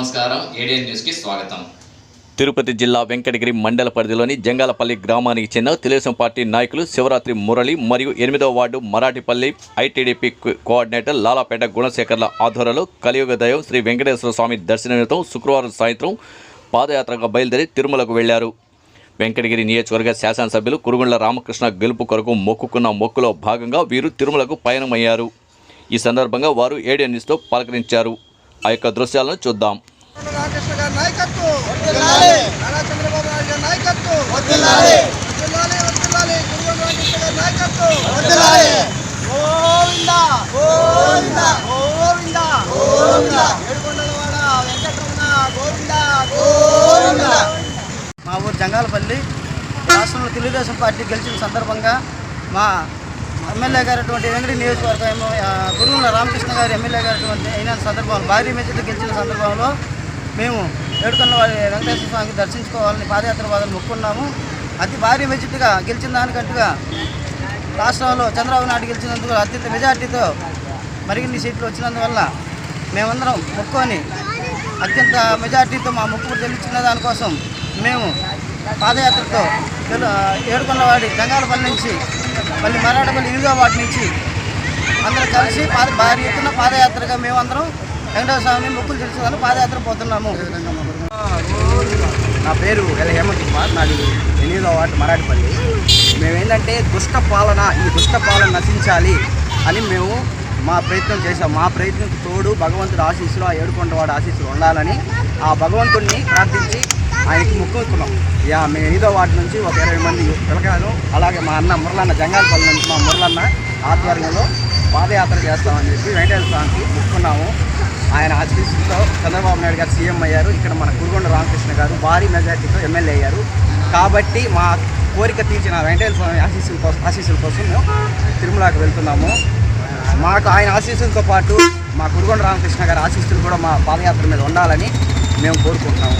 నమస్కారం. ఏడియన్ న్యూస్కి స్వాగతం. తిరుపతి జిల్లా వెంకటగిరి మండల పరిధిలోని జంగాలపల్లి గ్రామానికి చెందిన తెలుగుదేశం పార్టీ నాయకులు శివరాత్రి మురళి మరియు ఎనిమిదవ ward Marathipalli ITDP coordinator Lalapeta గుణశేఖర్ల ఆధ్వర్యంలో కలియుగ దైవం శ్రీ వెంకటేశ్వర స్వామి దర్శనార్థం శుక్రవారం సాయంత్రం పాదయాత్రగా బయలుదేరి తిరుమలకు వెళ్ళారు. వెంకటగిరి నియోజకవర్గ శాసనసభ్యులు కురుగుండ్ల రామకృష్ణ గెలుపు కొరకు మొక్కుకున్న మొక్కులో భాగంగా వీరు తిరుమలకు పయనమయ్యారు. ఈ సందర్భంగా వారు ఏడియన్ న్యూస్తో పలకరించారు. ఆ యొక్క దృశ్యాలను చూద్దాం. రామకృష్ణ గారి నాయకత్వం. నారా చంద్రబాబు నాయుడు గారి నాయకత్వం. వర్ధిల్లాలి వర్ధిల్లాలి గురువు రామకృష్ణ గారి నాయకత్వం. గోవింద గోవింద గోవింద. గోవింద. ఏడుకొండలవాడ వెంకటరమణ గోవింద గోవింద. మా ఊరు జంగాలపల్లి. రాష్ట్రంలో తెలుగుదేశం పార్టీ గెలిచిన సందర్భంగా మా ఎమ్మెల్యే గారు వెంకటి నియోజకవర్గం గురువుల రామకృష్ణ గారు ఎమ్మెల్యే గారు అయిన సందర్భంలో భారీ మెజార్టీ గెలిచిన సందర్భంలో మేము ఏడుకొండ వెంకటేశ్వర స్వామికి దర్శించుకోవాలని పాదయాత్ర బాధలు మొక్కున్నాము. అతి భారీ మెజార్టీగా గెలిచిన దానికంటుగా రాష్ట్రంలో చంద్రబాబు నాయుడు గెలిచినందుకు అత్యంత మెజార్టీతో మరిన్ని సీట్లు వచ్చినందువల్ల మేమందరం మొక్కుకొని అత్యంత మెజార్టీతో మా మొక్కు చెల్లించిన దానికోసం మేము పాదయాత్రతో ఏడుకొండవాడి జంగాలపల్లి నుంచి మళ్ళీ మరాఠపల్లి ఇరుగా వాటి నుంచి అందరం కలిసి పాద భారీ ఎత్తున పాదయాత్రగా మేమందరం వెంకటేశ్వర స్వామి మొక్కులు తెలుసుకోవాలని పాదయాత్ర పోతున్నాము. నా పేరు ఎల్ హేమంత్ కుమార్ నాది ఎనిమిదో వార్డు మరాఠపల్లి. మేమేంటంటే దుష్ట పాలన ఈ దుష్ట పాలన నశించాలి అని మేము మా ప్రయత్నం చేసాం మా ప్రయత్నం తోడు భగవంతుడు ఆశీస్సులు ఆ ఏడుకొండవాడు ఆశీస్సులు ఉండాలని ఆ భగవంతుడిని ప్రార్థించి ఆయనకి మొక్కుకున్నాం. యా మేము ఎనిమిదో వాటి నుంచి ఒక ఇరవై మంది పిల్లకాయలు అలాగే మా అన్న మురళన్న జంగాలపల్లి నుంచి మా మురళన్న ఆధ్వర్యంలో పాదయాత్ర చేస్తామని చెప్పి వెంకటేశ్వర స్వామికి మొక్కున్నాము ఆయన ఆశీస్సులతో చంద్రబాబు నాయుడు గారు సీఎం అయ్యారు. ఇక్కడ మన కురుగొండ రామకృష్ణ గారు భారీ మెజార్టీతో ఎమ్మెల్యే అయ్యారు. కాబట్టి మా కోరిక తీర్చిన వెంకటేశ్వర స్వామి ఆశీస్సుల కోసం ఆశీస్సుల కోసం మేము తిరుమలకి వెళ్తున్నాము. మాకు ఆయన ఆశీస్సులతో పాటు మా కురుగొండ రామకృష్ణ గారి ఆశీస్సులు కూడా మా పాదయాత్ర మీద ఉండాలని మేము కోరుకుంటున్నాము.